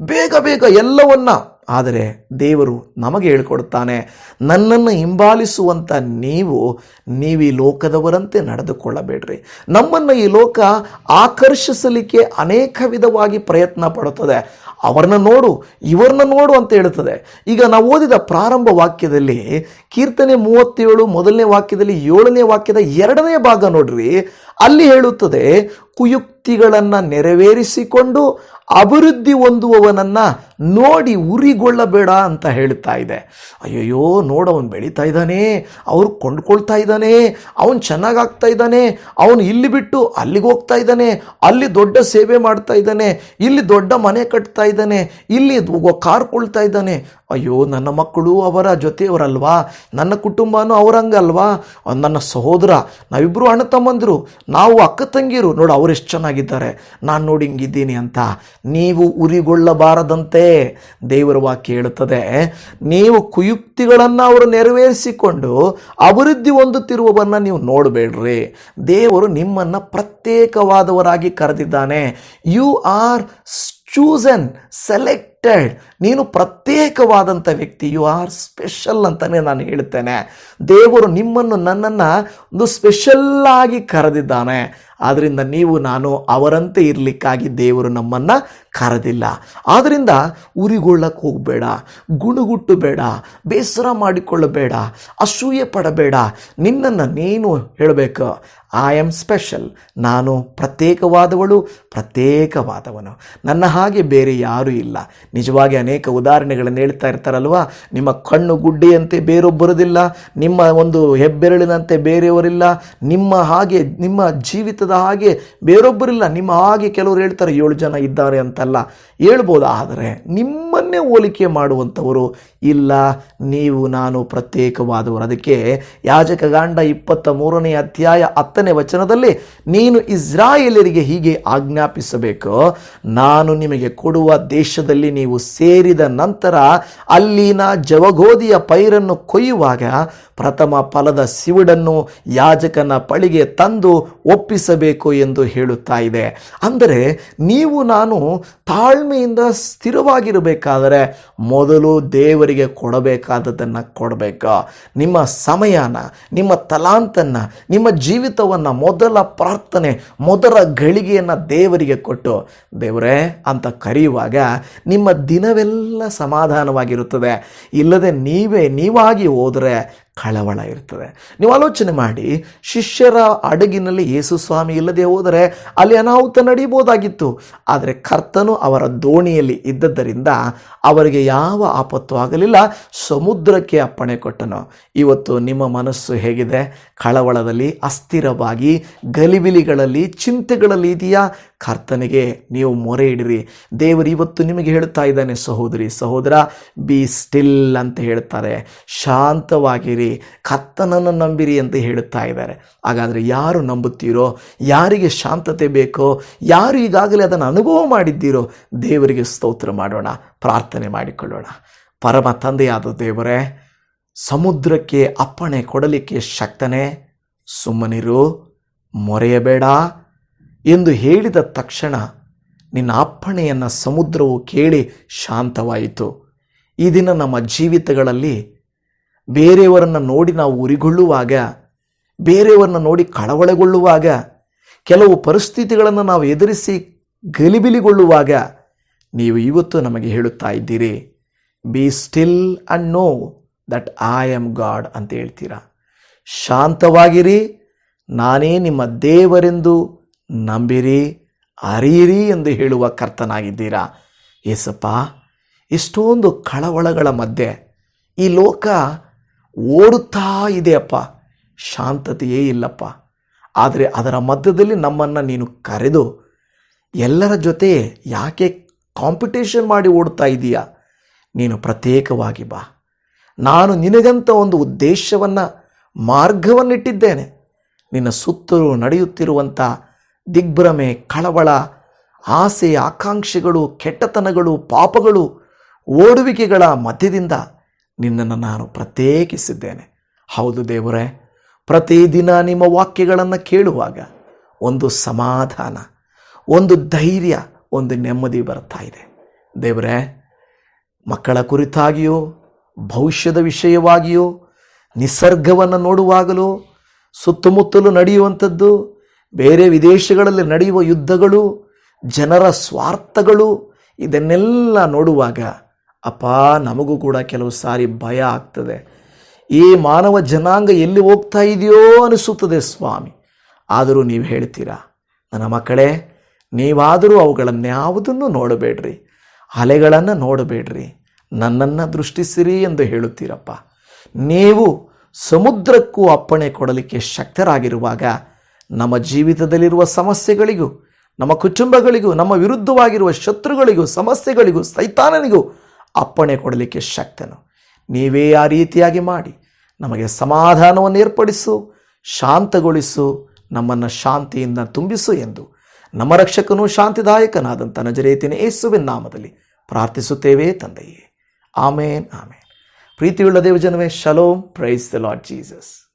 ಬೇಗ ಬೇಗ ಎಲ್ಲವನ್ನ ಆದರೆ ದೇವರು ನಮಗೆ ಹೇಳ್ಕೊಡ್ತಾನೆ ನನ್ನನ್ನು ಹಿಂಬಾಲಿಸುವಂಥ ನೀವು ನೀವು ಈ ಲೋಕದವರಂತೆ ನಡೆದುಕೊಳ್ಳಬೇಡ್ರಿ. ನಮ್ಮನ್ನು ಈ ಲೋಕ ಆಕರ್ಷಿಸಲಿಕ್ಕೆ ಅನೇಕ ವಿಧವಾಗಿ ಪ್ರಯತ್ನ ಪಡುತ್ತದೆ. ಅವರನ್ನ ನೋಡು, ಇವರನ್ನ ನೋಡು ಅಂತ ಹೇಳುತ್ತದೆ. ಈಗ ನಾವು ಓದಿದ ಪ್ರಾರಂಭ ವಾಕ್ಯದಲ್ಲಿ, ಕೀರ್ತನೆ ಮೂವತ್ತೇಳು ಮೊದಲನೇ ವಾಕ್ಯದಲ್ಲಿ ಏಳನೇ ವಾಕ್ಯದ ಎರಡನೇ ಭಾಗ ನೋಡ್ರಿ. ಅಲ್ಲಿ ಹೇಳುತ್ತದೆ, ಕುಯುಕ್ತಿಗಳನ್ನು ನೆರವೇರಿಸಿಕೊಂಡು ಅಭಿವೃದ್ಧಿ ಹೊಂದುವವನನ್ನು ನೋಡಿ ಉರಿಗೊಳ್ಳಬೇಡ ಅಂತ ಹೇಳ್ತಾ ಇದೆ. ಅಯ್ಯಯ್ಯೋ, ನೋಡು, ಅವನು ಬೆಳೀತಾ ಇದ್ದಾನೆ, ಅವ್ರು ಕೊಂಡ್ಕೊಳ್ತಾ ಇದ್ದಾನೆ, ಅವನು ಚೆನ್ನಾಗಾಗ್ತಾ ಇದ್ದಾನೆ, ಅವನು ಇಲ್ಲಿ ಬಿಟ್ಟು ಅಲ್ಲಿಗೆ ಹೋಗ್ತಾ ಇದ್ದಾನೆ, ಅಲ್ಲಿ ದೊಡ್ಡ ಸೇವೆ ಮಾಡ್ತಾ ಇದ್ದಾನೆ, ಇಲ್ಲಿ ದೊಡ್ಡ ಮನೆ ಕಟ್ತಾ ಇದ್ದಾನೆ, ಇಲ್ಲಿ ಕಾರ್ ಕೊಳ್ತಾ ಇದ್ದಾನೆ ಅಯ್ಯೋ, ನನ್ನ ಮಕ್ಕಳು ಅವರ ಜೊತೆಯವರಲ್ವಾ? ನನ್ನ ಕುಟುಂಬನೂ ಅವರಂಗಲ್ವಾ? ನನ್ನ ಸಹೋದರ ನಾವಿಬ್ಬರು ಅಣ್ಣ ತಮ್ಮಂದರು, ನಾವು ಅಕ್ಕ ತಂಗಿರು ನೋಡು, ಅವರು ಎಷ್ಟು ಚೆನ್ನಾಗಿದ್ದಾರೆ. ನಾನು ನೋಡಿ ಹಿಂಗಿದ್ದೀನಿ ಅಂತ. ನೀವು ಉರಿಗೊಳ್ಳಬಾರದಂತೆ, ದೇವರ ವಾಕ್ಯ ಹೇಳುತ್ತದೆ. ನೀವು ಕುಯುಕ್ತಿಗಳನ್ನು ಅವರು ನೆರವೇರಿಸಿಕೊಂಡು ಅಭಿವೃದ್ಧಿ ಹೊಂದುತ್ತಿರುವವನ್ನ ನೀವು ನೋಡಬೇಡ್ರಿ. ದೇವರು ನಿಮ್ಮನ್ನು ಪ್ರತ್ಯೇಕವಾದವರಾಗಿ ಕರೆದಿದ್ದಾನೆ. ಯು ಆರ್ ಚೂಸನ್ ಸೆಲೆಕ್ಟೆಡ್ ನೀನು ಪ್ರತ್ಯೇಕವಾದಂಥ ವ್ಯಕ್ತಿ ಯು ಆರ್ ಸ್ಪೆಷಲ್ ಅಂತಲೇ ನಾನು ಹೇಳ್ತೇನೆ. ದೇವರು ನಿಮ್ಮನ್ನು ನನ್ನನ್ನು ಒಂದು ಸ್ಪೆಷಲ್ಲಾಗಿ ಕರೆದಿದ್ದಾನೆ. ಆದ್ದರಿಂದ ನೀವು ನಾನು ಅವರಂತೆ ಇರಲಿಕ್ಕಾಗಿ ದೇವರು ನಮ್ಮನ್ನು ಕರೆದಿಲ್ಲ. ಆದ್ದರಿಂದ ಉರಿಗೊಳ್ಳಕ್ಕೆ ಹೋಗಬೇಡ ಗುಣುಗುಟ್ಟು ಬೇಡ ಬೇಸರ ಮಾಡಿಕೊಳ್ಳಬೇಡ, ಅಸೂಯೆ ಪಡಬೇಡ. ನಿನ್ನನ್ನು ನೀನು ಹೇಳಬೇಕು ಐ ಆಮ್ ಸ್ಪೆಷಲ್ ನಾನು ಪ್ರತ್ಯೇಕವಾದವಳು, ಪ್ರತ್ಯೇಕವಾದವನು. ನನ್ನ ಹಾಗೆ ಬೇರೆ ಯಾರೂ ಇಲ್ಲ. ನಿಜವಾಗಿ ಅನೇಕ ಉದಾಹರಣೆಗಳನ್ನು ಹೇಳ್ತಾ ಇರ್ತಾರಲ್ವ? ನಿಮ್ಮ ಕಣ್ಣು ಗುಡ್ಡೆಯಂತೆ ಬೇರೊಬ್ಬರದಿಲ್ಲ, ನಿಮ್ಮ ಒಂದು ಹೆಬ್ಬೆರಳಿನಂತೆ ಬೇರೆಯವರಿಲ್ಲ, ನಿಮ್ಮ ಹಾಗೆ, ನಿಮ್ಮ ಜೀವಿತದ ಹಾಗೆ ಬೇರೊಬ್ಬರಿಲ್ಲ, ನಿಮ್ಮ ಹಾಗೆ ಕೆಲವರು ಹೇಳ್ತಾರೆ, ಏಳು ಜನ ಇದ್ದಾರೆ ಅಂತಲ್ಲ. ಹೇಳ್ಬೋದು? ಆದರೆ ನಿಮ್ಮನ್ನೇ ಹೋಲಿಕೆ ಮಾಡುವಂಥವರು ಇಲ್ಲ, ನೀವು, ನಾನು ಪ್ರತ್ಯೇಕವಾದವರು. ಅದಕ್ಕೆ ಯಾಜಕಗಾಂಡ ಇಪ್ಪತ್ತ ಮೂರನೇ ಅಧ್ಯಾಯ ಹತ್ತನೇ ವಚನದಲ್ಲಿ, ನೀನು ಇಸ್ರಾಯೇಲರಿಗೆ ಹೀಗೆ ಆಜ್ಞಾಪಿಸಬೇಕು. ನಾನು ನಿಮಗೆ ಕೊಡುವ ದೇಶದಲ್ಲಿ ನೀವು ಸೇರಿದ ನಂತರ, ಅಲ್ಲಿನ ಜವಗೋದಿಯ ಪೈರನ್ನು ಕೊಯ್ಯುವಾಗ, ಪ್ರಥಮ ಫಲದ ಸಿವಿಡನ್ನು ಯಾಜಕನ ಪಳಿಗೆ ತಂದು ಒಪ್ಪಿಸಬೇಕು ಎಂದು ಹೇಳುತ್ತಾ ಇದೆ. ಅಂದರೆ, ನೀವು, ನಾನು ತಾಳ್ಮೆಯಿಂದ ಸ್ಥಿರವಾಗಿರಬೇಕಾದರೆ, ಮೊದಲು ದೇವರಿಗೆ ಕೊಡಬೇಕಾದದನ್ನು ಕೊಡಬೇಕು? ನಿಮ್ಮ ಸಮಯನ, ನಿಮ್ಮ ತಲಾಂತನ್ನು, ನಿಮ್ಮ ಜೀವಿತವನ್ನು ಮೊದಲ ಪ್ರಾರ್ಥನೆ, ಮೊದಲ ಗಳಿಗೆಯನ್ನು ದೇವರಿಗೆ ಕೊಟ್ಟು, ದೇವರೇ ಅಂತ ಕರೆಯುವಾಗ ನಿಮ್ಮ ದಿನವೆಲ್ಲ ಸಮಾಧಾನವಾಗಿರುತ್ತದೆ. ಇಲ್ಲದೆ ನೀವೇ, ನೀವಾಗಿ ಹೋದರೆ ಕಳವಳ ಇರ್ತದೆ. ನೀವು ಆಲೋಚನೆ ಮಾಡಿ, ಶಿಷ್ಯರ ಅಡಗಿನಲ್ಲಿ ಯೇಸು ಸ್ವಾಮಿ ಇಲ್ಲದೆ ಹೋದರೆ ಅಲ್ಲಿ ಅನಾಹುತ ನಡೀಬೋದಾಗಿತ್ತು ಆದರೆ ಕರ್ತನು ಅವರ ದೋಣಿಯಲ್ಲಿ ಇದ್ದದ್ದರಿಂದ ಅವರಿಗೆ ಯಾವ ಆಪತ್ತು ಆಗಲಿಲ್ಲ. ಸಮುದ್ರಕ್ಕೆ ಅಪ್ಪಣೆ ಕೊಟ್ಟನು. ಇವತ್ತು ನಿಮ್ಮ ಮನಸ್ಸು ಹೇಗಿದೆ? ಕಳವಳದಲ್ಲಿ, ಅಸ್ಥಿರವಾಗಿ, ಗಲಿಬಿಲಿಗಳಲ್ಲಿ, ಚಿಂತೆಗಳಲ್ಲಿ ಇದೆಯಾ? ಕರ್ತನಿಗೆ ನೀವು ಮೊರೆ ಇಡಿರಿ. ದೇವರು ಇವತ್ತು ನಿಮಗೆ ಹೇಳ್ತಾ ಇದ್ದಾನೆ, ಸಹೋದರಿ, ಸಹೋದರ, ಬಿ ಸ್ಟಿಲ್ ಅಂತ ಹೇಳ್ತಾರೆ. ಶಾಂತವಾಗಿರಿ. ಕರ್ತನನ್ನು ನಂಬಿರಿ ಅಂತ ಹೇಳುತ್ತಾ ಇದ್ದಾರೆ. ಹಾಗಾದರೆ ಯಾರು ನಂಬುತ್ತೀರೋ, ಯಾರಿಗೆ ಶಾಂತತೆ ಬೇಕೋ, ಯಾರು ಈಗಾಗಲೇ ಅದನ್ನು ಅನುಭವ ಮಾಡಿದ್ದೀರೋ, ದೇವರಿಗೆ ಸ್ತೋತ್ರ ಮಾಡೋಣ, ಪ್ರಾರ್ಥನೆ ಮಾಡಿಕೊಳ್ಳೋಣ. ಪರಮ ತಂದೆಯಾದ ದೇವರೇ, ಸಮುದ್ರಕ್ಕೆ ಅಪ್ಪಣೆ ಕೊಡಲಿಕ್ಕೆ ಶಕ್ತನೇ, ಸುಮ್ಮನಿರು, ಮೊರೆಯಬೇಡ ಎಂದು ಹೇಳಿದ ತಕ್ಷಣ ನಿನ್ನ ಅಪ್ಪಣೆಯನ್ನು ಸಮುದ್ರವು ಕೇಳಿ ಶಾಂತವಾಯಿತು. ಈ ದಿನ ನಮ್ಮ ಜೀವಿತಗಳಲ್ಲಿ ಬೇರೆಯವರನ್ನು ನೋಡಿ ನಾವು ಉರಿಗೊಳ್ಳುವಾಗ, ಬೇರೆಯವರನ್ನ ನೋಡಿ ಕಳವಳಗೊಳ್ಳುವಾಗ, ಕೆಲವು ಪರಿಸ್ಥಿತಿಗಳನ್ನು ನಾವು ಎದುರಿಸಿ ಗಲಿಬಿಲಿಗೊಳ್ಳುವಾಗ ನೀವು ಇವತ್ತು ನಮಗೆ ಹೇಳುತ್ತಾ ಇದ್ದೀರಿ be still and know that I am God ಅಂತ ಹೇಳ್ತೀರಾ? ಶಾಂತವಾಗಿರಿ, ನಾನೇ ನಿಮ್ಮ ದೇವರೆಂದು ನಂಬಿರಿ, ಅರಿಯಿರಿ ಎಂದು ಹೇಳುವ ಕರ್ತನಾಗಿದ್ದೀರಾ? ಏಸಪ್ಪ, ಎಷ್ಟೊಂದು ಕಳವಳಗಳ ಮಧ್ಯೆ ಈ ಲೋಕ ಓಡುತ್ತಾ ಇದೆಯಪ್ಪ. ಶಾಂತತೆಯೇ ಇಲ್ಲಪ್ಪ. ಆದರೆ ಅದರ ಮಧ್ಯದಲ್ಲಿ ನಮ್ಮನ್ನು ನೀನು ಕರೆದು ಎಲ್ಲರ ಜೊತೆ ಯಾಕೆ ಕಾಂಪಿಟೇಷನ್ ಮಾಡಿ ಓಡ್ತಾ ಇದೀಯಾ? ನೀನು ಪ್ರತ್ಯೇಕವಾಗಿ ಬಾ. ನಾನು ನಿನಗಂತ ಒಂದು ಉದ್ದೇಶವನ್ನು, ಮಾರ್ಗವನ್ನಿಟ್ಟಿದ್ದೇನೆ. ನಿನ್ನ ಸುತ್ತಲೂ ನಡೆಯುತ್ತಿರುವಂಥ ದಿಗ್ಭ್ರಮೆ, ಕಳವಳ ಆಸೆ ಆಕಾಂಕ್ಷೆಗಳು, ಕೆಟ್ಟತನಗಳು, ಪಾಪಗಳು, ಓಡುವಿಕೆಗಳ ಮಧ್ಯದಿಂದ ನಿನ್ನನ್ನು ನಾನು ಪ್ರತ್ಯೇಕಿಸಿದ್ದೇನೆ. ಹೌದು ದೇವರೇ, ಪ್ರತಿದಿನ ನಿಮ್ಮ ವಾಕ್ಯಗಳನ್ನು ಕೇಳುವಾಗ ಒಂದು ಸಮಾಧಾನ, ಒಂದು ಧೈರ್ಯ, ಒಂದು ನೆಮ್ಮದಿ ಬರ್ತಾ ಇದೆ. ದೇವರೇ, ಮಕ್ಕಳ ಕುರಿತಾಗಿಯೋ, ಭವಿಷ್ಯದ ವಿಷಯವಾಗಿಯೋ, ನಿಸರ್ಗವನ್ನು ನೋಡುವಾಗಲೂ, ಸುತ್ತಮುತ್ತಲು ನಡೆಯುವಂಥದ್ದು, ಬೇರೆ ವಿದೇಶಗಳಲ್ಲಿ ನಡೆಯುವ ಯುದ್ಧಗಳು, ಜನರ ಸ್ವಾರ್ಥಗಳು, ಇದನ್ನೆಲ್ಲ ನೋಡುವಾಗ ಅಪ್ಪ, ನಮಗೂ ಕೂಡ ಕೆಲವು ಸಾರಿ ಭಯ ಆಗ್ತದೆ. ಈ ಮಾನವ ಜನಾಂಗ ಎಲ್ಲಿ ಹೋಗ್ತಾ ಇದೆಯೋ ಅನಿಸುತ್ತದೆ ಸ್ವಾಮಿ. ಆದರೂ ನೀವು ಹೇಳ್ತೀರಾ? ನನ್ನ ಮಕ್ಕಳೇ, ನೀವಾದರೂ ಅವುಗಳನ್ಯಾವುದನ್ನು ನೋಡಬೇಡ್ರಿ. ಅಲೆಗಳನ್ನು ನೋಡಬೇಡ್ರಿ. ನನ್ನನ್ನು ದೃಷ್ಟಿಸಿರಿ ಎಂದು ಹೇಳುತ್ತೀರಪ್ಪ. ನೀವು ಸಮುದ್ರಕ್ಕೂ ಅಪ್ಪಣೆ ಕೊಡಲಿಕ್ಕೆ ಶಕ್ತರಾಗಿರುವಾಗ, ನಮ್ಮ ಜೀವಿತದಲ್ಲಿರುವ ಸಮಸ್ಯೆಗಳಿಗೂ, ನಮ್ಮ ಕುಟುಂಬಗಳಿಗೂ, ನಮ್ಮ ವಿರುದ್ಧವಾಗಿರುವ ಶತ್ರುಗಳಿಗೂ, ಸಮಸ್ಯೆಗಳಿಗೂ, ಸೈತಾನನಿಗೂ ಅಪ್ಪಣೆ ಕೊಡಲಿಕ್ಕೆ ಶಕ್ತನು. ನೀವೇ ಆ ರೀತಿಯಾಗಿ ಮಾಡಿ, ನಮಗೆ ಸಮಾಧಾನವನ್ನು ಏರ್ಪಡಿಸು, ಶಾಂತಗೊಳಿಸು, ನಮ್ಮನ್ನು ಶಾಂತಿಯಿಂದ ತುಂಬಿಸು ಎಂದು ನಮ್ಮ ರಕ್ಷಕನು ಶಾಂತಿದಾಯಕನಾದಂಥ ನಜರೇತಿನ ಯೇಸುವಿನ ನಾಮದಲ್ಲಿ ಪ್ರಾರ್ಥಿಸುತ್ತೇವೆ ತಂದೆಯೇ. Amen amen. ಪ್ರೀತಿಯುಳ್ಳ ದೇವಜನವೇ, ಶಲೋಮ್, ಪ್ರೈಸ್ ದ ಲಾರ್ಡ್ ಜೀಸಸ್.